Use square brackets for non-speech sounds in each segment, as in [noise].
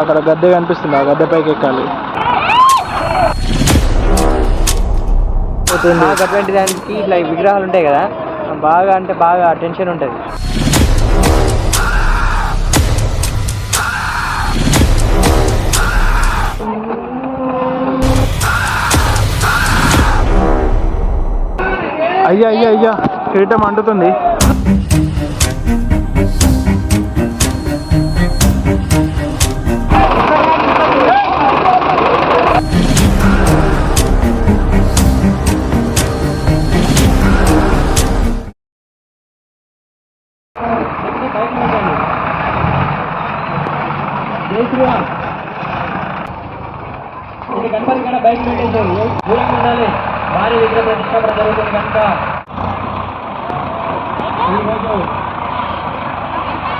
అక్కడ గద్దె కనిపిస్తుంది ఆ గద్దె పైకి ఎక్కాలి. అటువంటి దానికి ఇట్లా విగ్రహాలు ఉంటాయి కదా బాగా అంటే బాగా టెన్షన్ ఉంటుంది. అయ్యా అయ్యా అయ్యా కిరీటం అంటుతుంది.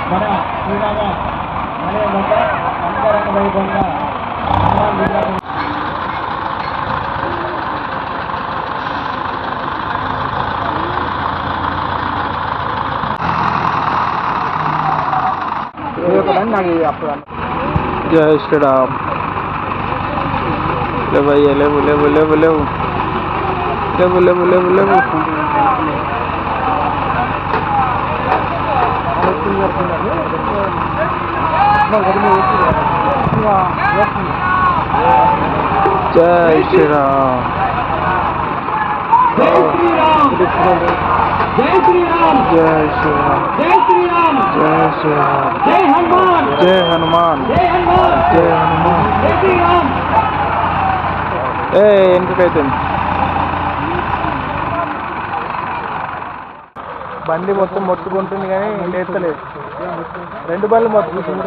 మన శ్రీరామ అనే ఒక అంతరంగ వైభవంగా హనుమాన్ విగ్రహం నాకు అప్పుడు జై శ్రీరామ్ లేవు అయ్యా లేవు లేవు లేవు లేవు లేవు లేవు లేవు Jeetje Hey, and look at them. బండి మొత్తం మొత్తుకుంటుంది కానీ లేస్తలేదు. రెండు బళ్ళు మొత్తుకుంటుంది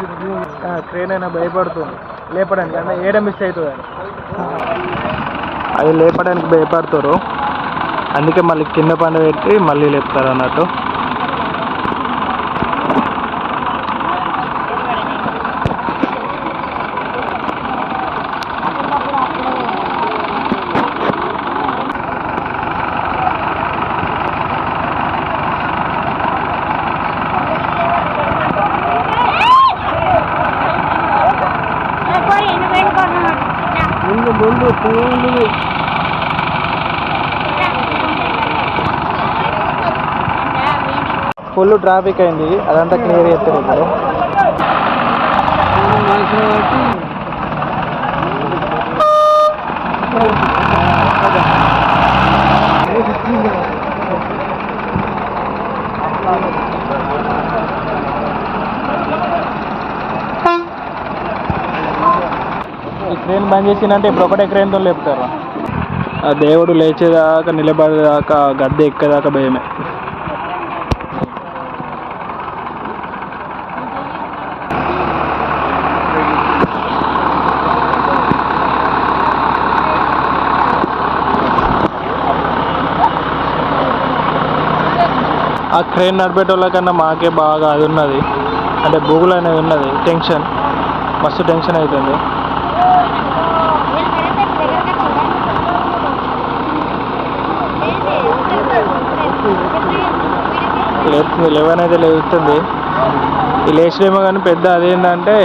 ఆ, క్రేన్ అయినా భయపడుతుంది. లేపడానికి అంటే ఏడ మిస్ అవుతుంది అని. అది లేపడానికి భయపడతారు. అందుకే మళ్ళీ కింద పండు పెట్టి మళ్ళీ లేపుతారు అన్నట్టు. ఫుల్ ట్రాఫిక్ అయింది. అదంతా క్లియర్ చేస్తారు ఇప్పుడు. ఈ క్రేన్ బంద్ చేసిందంటే ఇప్పుడు ఒకటే క్రేన్తో లేపుతారు. ఆ దేవుడు లేచేదాకా నిలబడేదాకా గద్దె ఎక్కేదాకా భయమే. ఆ క్రేన్ నడిపేటోళ్ళ కన్నా మాకే బాగా అది ఉన్నది. అంటే బూగులు అనేది ఉన్నది. టెన్షన్. మస్తు టెన్షన్ అవుతుంది లేస్తుంది లెవెన్ అయితే లేస్తుంది. ఈ లేచడేమో కానీ పెద్ద అదేంటంటే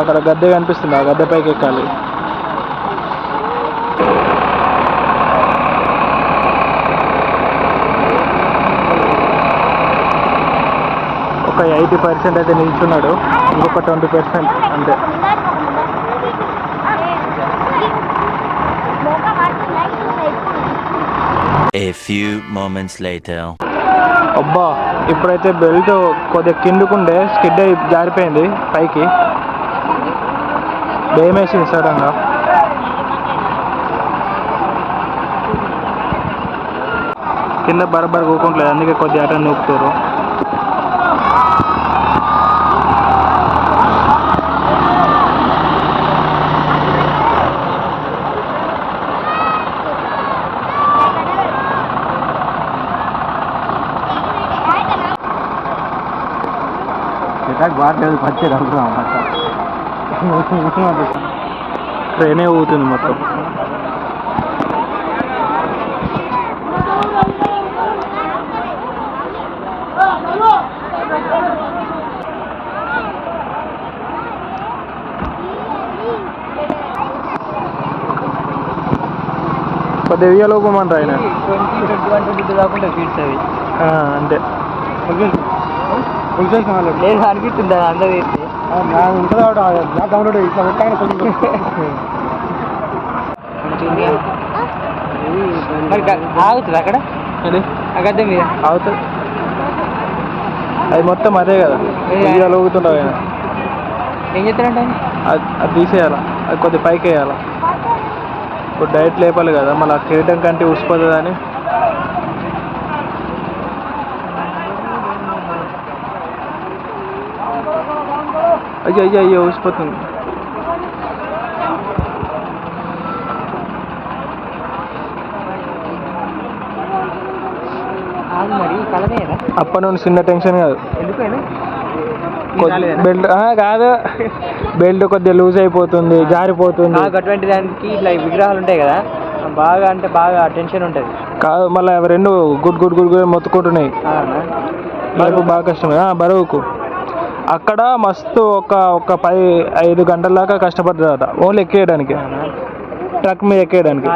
అక్కడ గద్దె కనిపిస్తుంది. ఆ గద్దె పైకి ఎక్కాలి ఒక ఎయిటీ పర్సెంట్ అయితే నిల్చున్నాడు. ఇంకొక ట్వంటీ పర్సెంట్ అంతే. A few moments later. అబ్బా ఇప్పుడైతే బెల్ట్ కొద్దిగా కిందుకుండే స్కిడ్ అయి జారిపోయింది పైకి. భయమేసింది సడన్గా. కింద బరబర్ కూకుంటలేదు అందుకే కొద్దిగా అట నూపుతారు రికార్డ్ బాగా పచ్చే అవుతున్నాం ట్రైనే పోతుంది మొత్తం. పదివేల లోపమంటారు ఆయన twenty twenty one twenty two కాకుండా ఫీట్స్ అవి. అంతే. లేదు అనిపిస్తుంది అందరూ డౌన్లోడ్ ఇట్లా ఆగుతుంది అక్కడ? గద్దె మీద? అవుతుంది అది మొత్తం అదే కదా. ఏ, ఇయ్యాలు ఊగుతుంటావు ఆయన ఏం చేస్తారంటే ఆయన? అది అది తీసేయాలా? అది కొద్ది పైకి వేయాలా? ఇప్పుడు డైట్ లేపాలి కదా మళ్ళీ కిరీటం కంటే ఉసిపోతుంది అని అయ్యో అయ్యో అయ్యో కలనేదా అప్పటి నుండి చిన్న టెన్షన్ కాదు. బెల్ట్ కాదు. బెల్ట్ కొద్దిగా లూజ్ అయిపోతుంది జారిపోతుంది. అటువంటి దానికి ఇట్లా విగ్రహాలు ఉంటాయి కదా బాగా అంటే బాగా టెన్షన్ ఉంటుంది. కాదు మళ్ళీ అవి రెండు గుడ్ గుడ్ గుడ్ గుడ్ మొత్తుకుంటున్నాయి. బరువు బాగా కష్టమే. బరువుకు. అక్కడ మస్తు ఒక ఒక పది ఐదు గంటల దాకా కష్టపడ్డారట. ఓన్లీ ఎక్కేయడానికి. ట్రక్ మీద ఎక్కేయడానికి.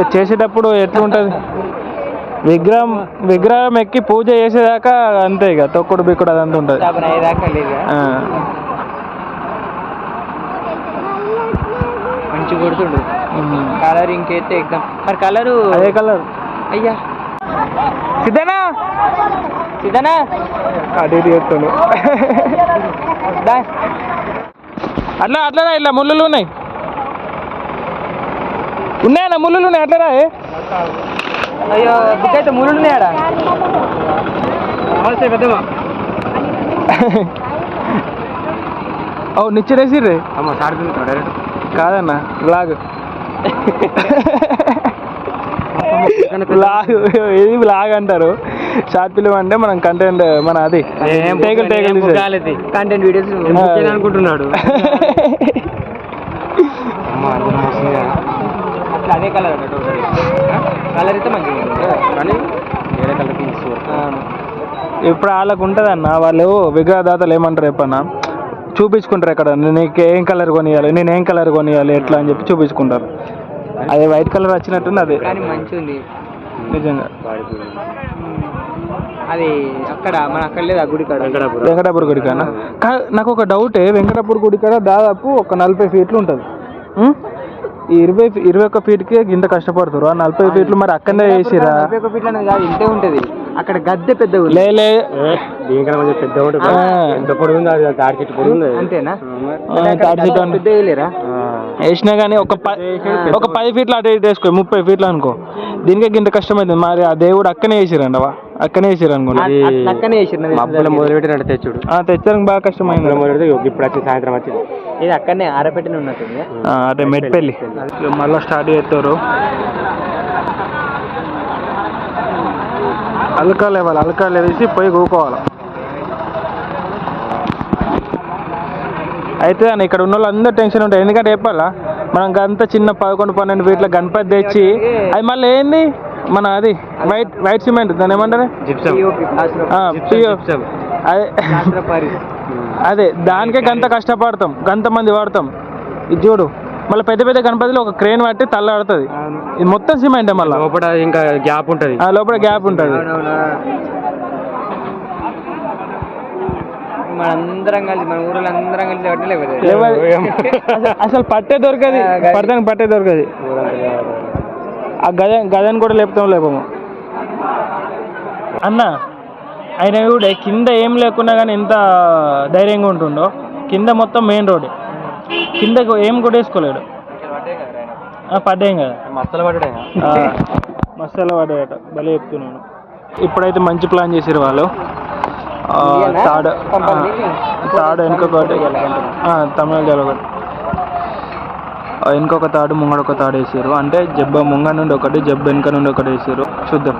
ఇక చేసేటప్పుడు ఎట్లుంటుంది? విగ్రహం విగ్రహం ఎక్కి పూజ చేసేదాకా అంతే ఇక. తొక్కుడు బిక్కుడు అదంతా ఉంటుంది. మంచి కొడుతుండు. కలర్ ఇంకైతే ఎగ్జామ్. మరి కలరు? అదే కలర్. అయ్యా. సిద్ధనా? సిద్ధనా అటు ఇటు చెప్తాను దా. అట్లా అట్లరా ఇట్లా ముళ్ళులు ఉన్నాయి? ఉన్నాయన్న ముళ్ళులు ఉన్నాయి? అట్లరా ఏ? అయ్యో బుక్ అయితే ముళ్ళు ఉన్నాయాడా పెద్దమ్మా. ఓ నిచ్చిరేసి రే అమ్మ సాడుతుంది డైరెక్ట్. కాదన్న బ్లాగ్ బ్లాగ్ ఇది బ్లాగ్ అంటారు? షార్ట్ ఫిలిం అంటే మనం కంటెంట్ మన అది. టేకులు టేకులు తీసేది. Content videos. అనుకుంటున్నాడు అదే కలర్ కలర్ అయితే మంచిగా ఉంది. కానీ వేరే కలర్ తీసుకో ఇప్పుడు వాళ్ళకు ఉంటుంది అన్న వాళ్ళు విగ్రహదాతలు ఏమంటారు ఎప్పన్నా చూపించుకుంటారు ఇక్కడ నీకు ఏం కలర్ కొనియాలి? నేను ఏం కలర్ కొనియాలి? ఎట్లా అని చెప్పి చూపించుకుంటారు. అదే వైట్ కలర్ వచ్చినట్టుంది అదే. మంచిగా ఉంది నిజంగా. అది అక్కడ మన అక్కడ లేదు ఆ గుడి కాడ వెంకటాపుర గుడి కానా కా- నాకు ఒక డౌటే వెంకటాపుర గుడి కాడ దాదాపు ఒక నలభై ఫీట్లు ఉంటుంది? ఈ ఇరవై ఇరవై ఒక్క ఫీట్కి ఇంత కష్టపడుతారు. ఆ నలభై ఫీట్లు మరి అక్కడనే వేసిరా? నలభై ఒక ఫీట్లు అనేది కాదు ఇంతే ఉంటది. అక్కడ గద్దె పెద్ద లే లే. దీనికన్నా కొంచెం పెద్ద ఉంటుంది. ఎంత పొడుగు ఉంది అది తాడి చెట్టు పొడుగు ఉంది అంతేనా? తాడి చెట్టు పెద్ద వేయలేరా? వేసినా కానీ ఒక ఒక పది ఫీట్లు అటు ఇటు వేసుకో ముప్పై ఫీట్లు అనుకో. దీనికి ఇంత కష్టమైంది. మరి ఆ దేవుడు అక్కనే వేసిరండి అవ అక్కనే వేసిరు అనుకోండి అక్కనే వేసిరు మబ్బుల మొదలు పెట్టినట్టు తెచ్చుడు. ఆ, తెచ్చడానికి బాగా కష్టమైంది. మొదలు ఇప్పుడు వచ్చి సాయంత్రం వచ్చింది ఇది అక్కడనే ఆరపెట్టిన ఉన్నట్టుంది. ఆ, అదే మెట్పల్లి. మళ్ళీ స్టార్ట్ చేస్తారు. అల్కా లేవాలి అల్కా లేవేసి పోయి కూకోవాలి. అయితే అని ఇక్కడ ఉన్న వాళ్ళు అందరూ టెన్షన్ ఉంటాయి ఎందుకంటే చెప్పాలా? మనం అంత చిన్న పదకొండు పన్నెండు ఫీట్ల గణపతి తెచ్చి అది మళ్ళీ ఏంది? మన అది వైట్ వైట్ సిమెంట్ దాని ఏమంటారు. అదే. [laughs] అదే దానికే గంత కష్టపడతాం గంత మంది వాడతాం. ఇది చూడు మళ్ళీ పెద్ద పెద్ద గణపతిలో ఒక క్రేన్ పట్టి తల్లాడుతుంది. ఇది మొత్తం సిమెంట్ మళ్ళీ. లోపల ఇంకా గ్యాప్ ఉంటది. ఆ లోపల గ్యాప్ ఉంటుంది. మనందరం కలిసి మన ఊరిలో అందరం కలిసి పట్టలేదు అసలు- అసలు పట్టే దొరకది. పడతానికి పట్టే దొరకది. ఆ గద గదని కూడా లేపుతాం లేపము అన్న ఆయన కూడా కింద ఏం లేకున్నా కానీ ఎంత ధైర్యంగా ఉంటుండో కింద మొత్తం మెయిన్ రోడ్. కింద ఏం కొట్టేసుకోలేడు. ఆ, పడ్డాం కదా. మస్తలు పడ్డా ఆ, మసాలా పడ్డాయట భలే చెప్తున్నాను ఇప్పుడైతే మంచి ప్లాన్ చేసారు వాళ్ళు? తాడు తాడు వెనుకొకటి ఆ, తమిళ ఒకటి ఆ, తాడు ముంగడ ఒక తాడు వేసారు అంటే జబ్బ ముంగ నుండి ఒకటి జబ్బ వెనుక నుండి ఒకటి వేసారు చూద్దాం.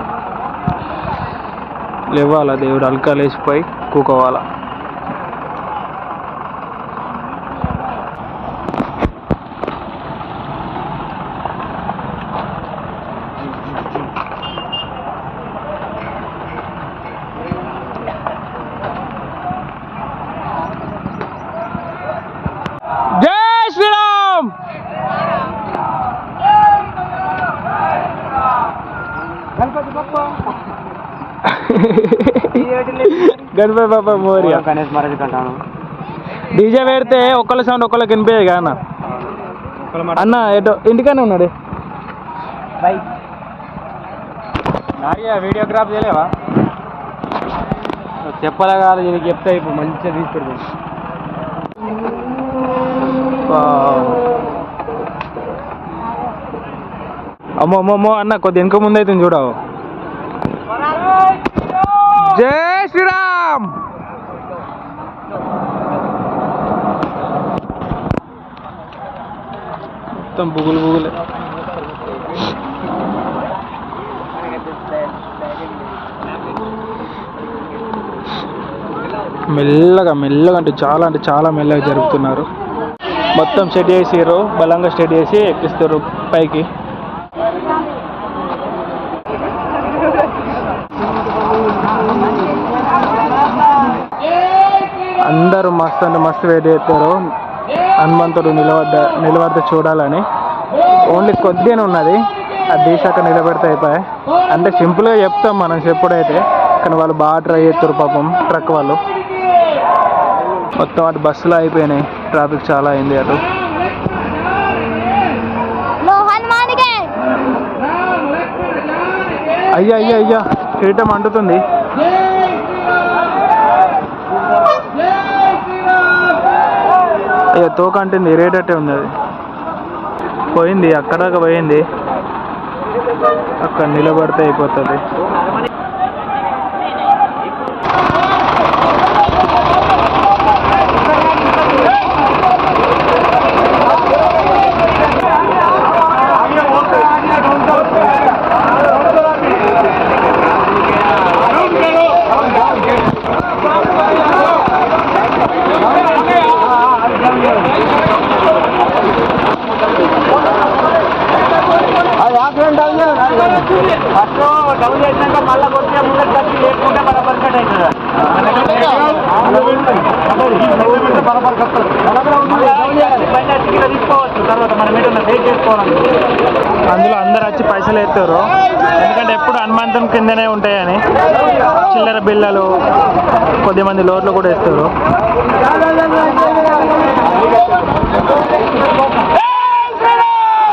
లేవాలా దేవుడు అల్కాలు వేసిపోయి కూకోవాలా జై శ్రీరామ్ గణపతి బాబా మోరియా. గణేష్ మహారాజ్ కంటాను. డీజే పెడితే ఒక్కళ్ళ సౌండ్ వినిపించేది కదా అన్న? అన్న ఎటో ఇంటికనే ఉన్నాడు. బై. వీడియోగ్రాఫ్ చేయలేవా? చెప్పలే కాదు దీనికి చెప్తే ఇప్పుడు మంచిగా తీసుకెళ్తాను వావ్. అమ్మో అమ్మో అమ్మో అన్న కొద్ది వెనుక ముందు అయితే చూడవు జై మొత్తం బుగులు బుగులే. మెల్లగా మెల్లగా అంటే చాలా అంటే చాలా మెల్లగా జరుపుతున్నారు. మొత్తం సెట్ చేసిర్రు బలంగా సెట్ చేసి ఎక్కిస్తారు పైకి. అందరూ మస్తు అంటే మస్తు వెయిట్ చేస్తారు. హనుమంతుడు నిలబడ్డ నిలబడితే చూడాలని. ఓన్లీ కొద్దిగానే ఉన్నది. అది తీసాక నిలబెడితే అయిపోయాయి అంటే సింపుల్గా చెప్తాం మనం చెప్పుడైతే కానీ వాళ్ళు బాగా ట్రై చేస్తారు పాపం ట్రక్ వాళ్ళు. మొత్తం అటు బస్సులో అయిపోయినాయి. ట్రాఫిక్ చాలా అయింది అటు. అయ్యా అయ్యా అయ్యా. కిరీటం అంటుతుంది. ఇక తోక అంటుంది రేటట్టే ఉంది అది పోయింది అక్కడ పోయింది. అక్కడ నిలబడితే అయిపోతుంది. చేసుకోవాలి. అందులో అందరు వచ్చి పైసలు ఎత్తారు. ఎందుకంటే ఎప్పుడు హనుమంతం కిందనే ఉంటాయని. చిల్లర బిళ్ళలు కొద్దిమంది లోట్లు కూడా వేస్తారు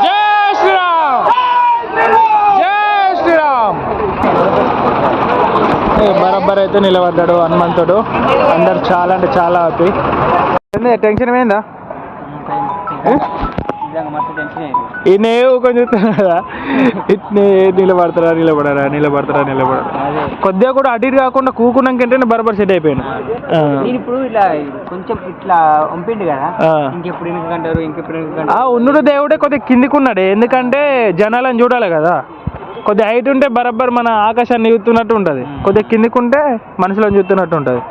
జై శ్రీరామ్! జై శ్రీరామ్! ఏ బరబ్బర్ అయితే నిలబడ్డాడు హనుమంతుడు. అందరు చాలా అంటే చాలా హ్యాపీ టెన్షన్ ఏమైందా? ఈయన కొంచెం చూస్తాను కదా ఇట్నే నిలబడతారా నిలబడరా నిలబడతారా నిలబడరా? కొద్దిగా కూడా అటు ఇటు కాకుండా కూకున్నాకంటే బరాబర్ సెట్ అయిపోయాను. నేను ఇప్పుడు ఇలా కొంచెం ఇట్లా పంపిండు కదా. ఇంకెప్పుడు ఎందుకంటారు ఇంకెప్పుడు ఎందుకంటారు ఆ ఉన్నుడు దేవుడే కొద్దిగా కిందికి ఉన్నాడు ఎందుకంటే జనాలను చూడాలి కదా. కొద్దిగా హైట్ ఉంటే బరాబర్ మన ఆకాశాన్ని చూస్తున్నట్టు ఉంటుంది. కొద్దిగా కిందికి ఉంటే మనుషులను చూస్తున్నట్టు ఉంటుంది.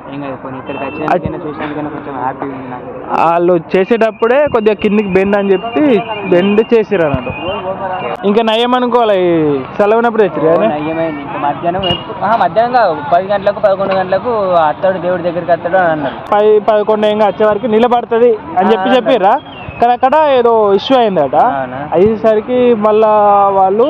వాళ్ళు చేసేటప్పుడే కొద్దిగా కిందికి బెండ్ అని చెప్పి బెండ్ చేసిరు అన్నట్టు. ఇంకా నయం అనుకోవాలి సెలవునప్పుడు తెచ్చిరు ఇంకా మధ్యాహ్నం మధ్యాహ్నం కాదు. పది గంటలకు పదకొండు గంటలకు అత్తాడు దేవుడి దగ్గరికి వస్తాడు అని అన్నారు పది పదకొండు ఏం వచ్చే వరకు నిలబడుతుంది అని చెప్పి చెప్పిర్రా? కానీ అక్కడ ఏదో ఇష్యూ అయిందట? అయ్యేసరికి మళ్ళా వాళ్ళు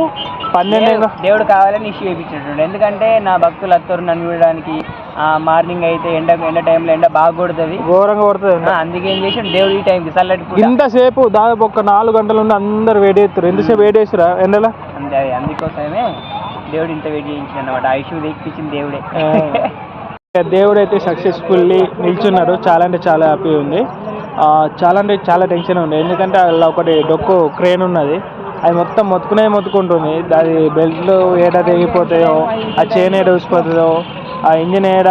పన్నెండు దేవుడు- కావాలని ఇష్యూ చేయించాడు ఎందుకంటే నా భక్తులు అత్తరు నన్ను చూడడానికి ఆ మార్నింగ్ అయితే ఎండ ఎండ టైంలో ఎండ బాగా కొడుతుంది. ఘోరంగా పడుతుంది ఆ, అందుకే ఏం చేసాడు దేవుడు ఈ టైంకి చల్లటి ఇంతసేపు దాదాపు ఒక నాలుగు గంటల నుండి అందరు వెయిట్ చేస్తారు ఎంతసేపు వెయిట్ చేస్తురా ఎండలా? అంతే అది అందుకోసమే దేవుడు ఇంత వెయిట్ చేయించాడు అనమాట ఆ ఇష్యూ తెప్పించింది దేవుడే. ఆ. దేవుడు అయితే సక్సెస్ఫుల్లీ నిల్చున్నాడు. చాలా అంటే చాలా హ్యాపీ ఉంది. చాలా అంటే చాలా టెన్షన్ ఉంది ఎందుకంటే అలా ఒకటి డొక్కు క్రేన్ ఉన్నది. అది మొత్తం మొత్తుకునే మొత్తుకుంటుంది. అది బెల్ట్లు ఏడ తెగిపోతాయో ఆ చైన్ ఏడ ఊసిపోతుందో ఆ ఇంజిన్ ఏడ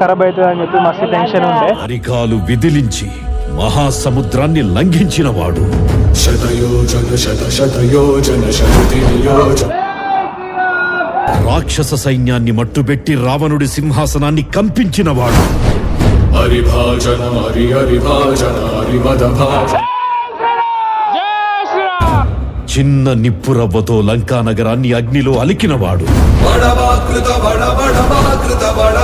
ఖరాబ్ అవుతుంది అని చెప్పి మస్తు టెన్షన్ ఉండే. అరికాలు విదిలించి మహాసముద్రాన్ని లంఘించినవాడు వాడు. రాక్షస సైన్యాన్ని మట్టుబెట్టి రావణుడి సింహాసనాన్ని కంపించినవాడు హరిభాజన హరి హరిభాజన హరిమద భాజన చిన్న నిప్పురవ్వతో లంకా నగరాన్ని అగ్నిలో అలికినవాడు. బడబాకృత బడ బడబాకృత బడ